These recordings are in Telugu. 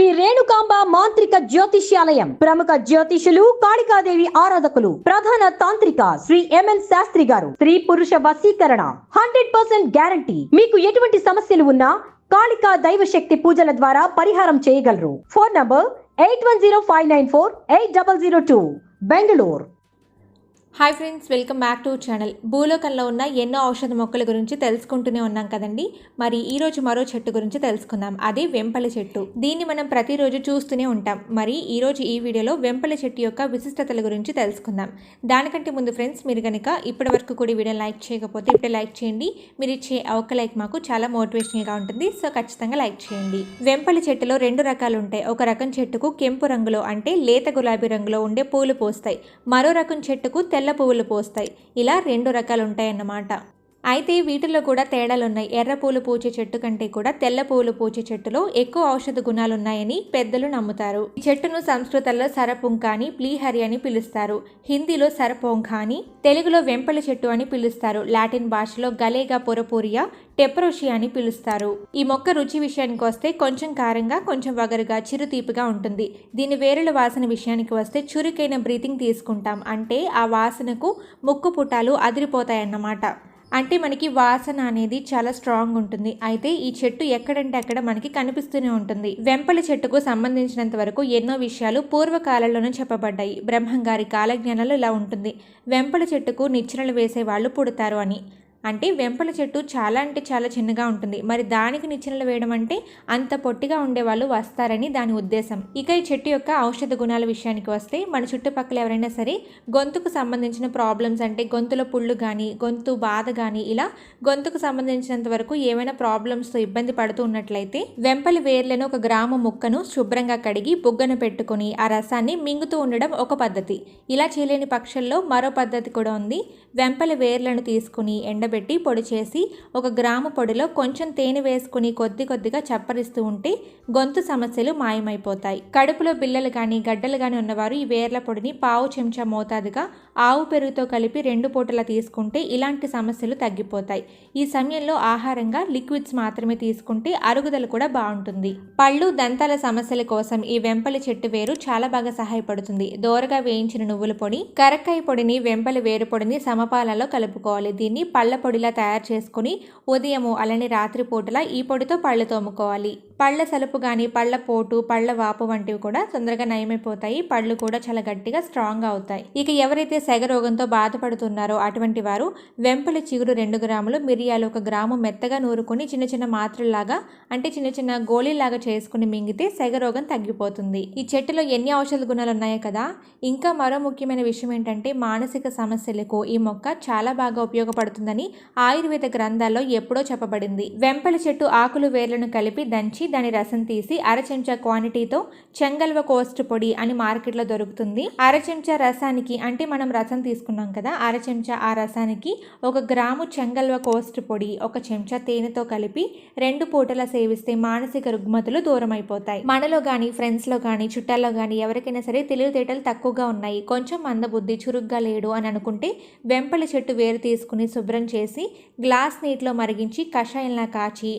శ్రీ రేణుకాంబ మాంత్రిక జ్యోతిష్యాలయం. ప్రముఖ జ్యోతిషులు కాళికాదేవి ఆరాధకులు ప్రధాన తాంత్రిక శ్రీ ఎంఎన్ శాస్త్రి గారు. స్త్రీ పురుష వశీకరణ. Hundred percent guarantee. మీకు ఎటువంటి సమస్యలు ఉన్నా కాళికా దైవ శక్తి పూజల ద్వారా పరిహారం చేయగలరు. Phone number eight one zero five nine four eight double zero two. Bengaluru. Hi friends welcome back to channel భూలోకంలో ఉన్న ఎన్నో ఔషధ మొక్కల గురించి తెలుసుకుంటూనే ఉన్నాం కదండి? మరి ఈరోజు మరో చెట్టు గురించి తెలుసుకుందాం. అదే వెంపలి చెట్టు. దీన్ని మనం ప్రతిరోజు చూస్తూనే ఉంటాం. మరి ఈరోజు ఈ వీడియోలో వెంపలి చెట్టు యొక్క విశిష్టతల గురించి తెలుసుకుందాం. దానికంటే ముందు ఫ్రెండ్స్ మీరు కనుక ఇప్పటి వరకు కూడా వీడియో లైక్ చేయకపోతే ఇప్పుడే లైక్ చేయండి. మీరు ఇచ్చే ఒక్క లైక్ మాకు చాలా మోటివేషనల్గా ఉంటుంది. సో ఖచ్చితంగా లైక్ చేయండి. వెంపలి చెట్టులో రెండు రకాలు ఉంటాయి. ఒక రకం చెట్టుకు కెంపు రంగులో అంటే లేత గులాబీ రంగులో ఉండే పూలు పోస్తాయి. మరో రకం చెట్టుకు తెల్ల పువ్వులు పోస్తాయి. ఇలా రెండు రకాలు ఉంటాయన్నమాట అయితే వీటిలో కూడా తేడాలున్నాయి. ఎర్ర పూలు పూచే చెట్టు కంటే కూడా తెల్ల పూలు పూచే చెట్టులో ఎక్కువ ఔషధ గుణాలు ఉన్నాయని పెద్దలు నమ్ముతారు. ఈ చెట్టును సంస్కృతంలో సరపుంక అని ప్లీహరి అని పిలుస్తారు. హిందీలో సరపోంఖ అని తెలుగులో వెంపల చెట్టు అని పిలుస్తారు. లాటిన్ భాషలో గలేగా పొరపూరియా టెప్రోషి అని పిలుస్తారు. ఈ మొక్క రుచి విషయానికి వస్తే కొంచెం కారంగా కొంచెం వగరుగా చిరుతీపిగా ఉంటుంది. దీని వేరుల వాసన విషయానికి వస్తే చురుకైన బ్రీతింగ్ తీసుకుంటాం. అంటే ఆ వాసనకు ముక్కు పుటాలు అదిరిపోతాయన్నమాట. అంటే మనకి వాసన అనేది చాలా స్ట్రాంగ్ ఉంటుంది. అయితే ఈ చెట్టు ఎక్కడంటే అక్కడ మనకి కనిపిస్తూనే ఉంటుంది. వెంపలి చెట్టుకు సంబంధించినంత వరకు ఎన్నో విషయాలు పూర్వకాలంలోనే చెప్పబడ్డాయి. బ్రహ్మంగారి కాలజ్ఞానంలో ఇలా ఉంటుంది. వెంపల చెట్టుకు నిచ్చెనలు వేసే వాళ్ళు పుడతారు అని. అంటే వెంపల చెట్టు చాలా అంటే చాలా చిన్నగా ఉంటుంది. మరి దానికి నిచ్చెనలు వేయడం అంటే అంత పొట్టిగా ఉండే వాళ్ళు వస్తారని దాని ఉద్దేశం. ఇక ఈ చెట్టు యొక్క ఔషధ గుణాల విషయానికి వస్తే మన చుట్టుపక్కల ఎవరైనా సరే గొంతుకు సంబంధించిన ప్రాబ్లమ్స్ అంటే గొంతులో పుళ్ళు కానీ గొంతు బాధ కానీ ఇలా గొంతుకు సంబంధించినంత వరకు ఏమైనా ప్రాబ్లమ్స్తో ఇబ్బంది పడుతూ ఉన్నట్లయితే వెంపలి వేర్లను ఒక గ్రామ ముక్కను శుభ్రంగా కడిగి బుగ్గన పెట్టుకుని ఆ రసాన్ని మింగుతూ ఉండడం ఒక పద్ధతి. ఇలా చేయలేని పక్షంలో మరో పద్ధతి కూడా ఉంది. వెంపలి వేర్లను తీసుకుని ఎండబెట్టి పొడి చేసి ఒక గ్రాము పొడిలో కొంచెం తేనె వేసుకుని కొద్ది కొద్దిగా చప్పరిస్తూ ఉంటే గొంతు సమస్యలు మాయమైపోతాయి. కడుపులో బిల్లలు కానీ గడ్డలు కానీ ఉన్నవారు ఈ వేర్ల పొడిని పావు చెంచా మోతాదుగా ఆవు పెరుగుతో కలిపి రెండు పూటలా తీసుకుంటే ఇలాంటి సమస్యలు తగ్గిపోతాయి. ఈ సమయంలో ఆహారంగా లిక్విడ్స్ మాత్రమే తీసుకుంటే అరుగుదల కూడా బాగుంటుంది. పళ్ళు దంతాల సమస్యల కోసం ఈ వెంపలి చెట్టు వేరు చాలా బాగా సహాయపడుతుంది. దోరగా వేయించిన నువ్వుల పొడి కరక్కాయ పొడిని వెంపలి వేరు పొడిని సమపాలలో కలుపుకోవాలి. దీన్ని పళ్ళ పొడిలా తయారు చేసుకుని ఉదయము అలానే రాత్రి పూటలా ఈ పొడితో పళ్ళు తోముకోవాలి. పళ్ళ సలుపు కానీ పళ్ళ పోటు పళ్ళ వాపు వంటివి కూడా తొందరగా నయమైపోతాయి. పళ్ళు కూడా చాలా గట్టిగా స్ట్రాంగ్ అవుతాయి. ఇక ఎవరైతే సెగ రోగంతో బాధపడుతున్నారో అటువంటి వారు వెంపల చిగురు రెండు గ్రాములు మిరియాలు ఒక గ్రాము మెత్తగా నూరుకుని చిన్న చిన్న మాత్రల్లాగా అంటే చిన్న చిన్న గోళీలాగా చేసుకుని మింగితే సెగ రోగం తగ్గిపోతుంది. ఈ చెట్టులో ఎన్ని ఔషధ గుణాలు ఉన్నాయో కదా? ఇంకా మరో ముఖ్యమైన విషయం ఏంటంటే మానసిక సమస్యలకు ఈ మొక్క చాలా బాగా ఉపయోగపడుతుందని ఆయుర్వేద గ్రంథాల్లో ఎప్పుడో చెప్పబడింది. వెంపల చెట్టు ఆకులు వేర్లను కలిపి దంచి దాని రసం తీసి అర చెంచా క్వాంటిటీతో చెంగల్వ కోస్ట్ పొడి అని మార్కెట్లో దొరుకుతుంది. అర చెంచా రసానికి అంటే మనం రసం తీసుకున్నాం కదా అర చెంచా ఆ రసానికి ఒక గ్రాము చెంగల్వ కోస్ట్ పొడి ఒక చెంచా తేనెతో కలిపి రెండు పూటలా సేవిస్తే మానసిక రుగ్మతులు దూరం అయిపోతాయి మనలో కానీ ఫ్రెండ్స్లో కానీ చుట్టాల్లో కానీ ఎవరికైనా సరే తెలివితేటలు తక్కువగా ఉన్నాయి. కొంచెం మందబుద్ధి చురుగ్గా లేడు అని అనుకుంటే వెంపల చెట్టు వేరు తీసుకుని శుభ్రం చేసి గ్లాస్ నీటిలో మరిగించి కషాయంలా కాచి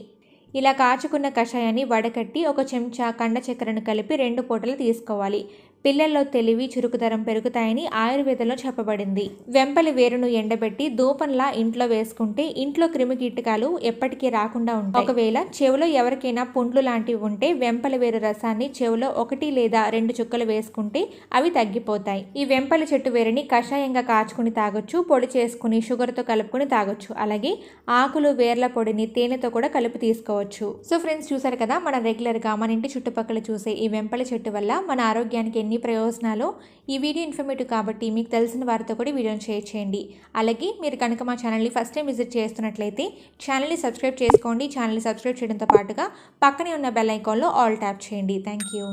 ఇలా కాచుకున్న కషాయాన్ని వడకట్టి ఒక చెంచా కండ చక్కెరను కలిపి రెండు పూటలు తీసుకోవాలి. పిల్లల్లో తెలివి చురుకుదరం పెరుగుతాయని ఆయుర్వేదంలో చెప్పబడింది. వెంపలి వేరును ఎండబెట్టి దూపంలా ఇంట్లో వేసుకుంటే ఇంట్లో క్రిమి కీటకాలు ఎప్పటికీ రాకుండా ఉంటాయి. ఒకవేళ చెవిలో ఎవరికైనా పుండ్లు లాంటివి ఉంటే వెంపలి వేరు రసాన్ని చెవిలో ఒకటి లేదా రెండు చుక్కలు వేసుకుంటే అవి తగ్గిపోతాయి. ఈ వెంపలి చెట్టు వేరుని కషాయంగా కాచుకుని తాగొచ్చు పొడి చేసుకుని షుగర్తో కలుపుకొని తాగొచ్చు. అలాగే ఆకులు వేర్ల పొడిని తేనెతో కూడా కలిపి తీసుకోవచ్చు. సో ఫ్రెండ్స్ చూసారు కదా మన రెగ్యులర్గా మన ఇంటి చుట్టుపక్కల చూసే ఈ వెంపలి చెట్టు వల్ల మన ఆరోగ్యానికి ఎన్ని ప్రయోజనాలు ఈ వీడియో ఇన్ఫర్మేటివ్ కాబట్టి మీకు తెలిసిన వారితో కూడా వీడియోని షేర్ చేయండి. అలాగే మీరు కనుక మా ఛానల్ని ఫస్ట్ టైం విజిట్ చేస్తున్నట్లయితే ఛానల్ని సబ్స్క్రైబ్ చేసుకోండి. ఛానల్ని సబ్స్క్రైబ్ చేయడంతో పాటుగా పక్కనే ఉన్న బెల్ ఐకాన్లో ఆల్ ట్యాప్ చేయండి. Thank you.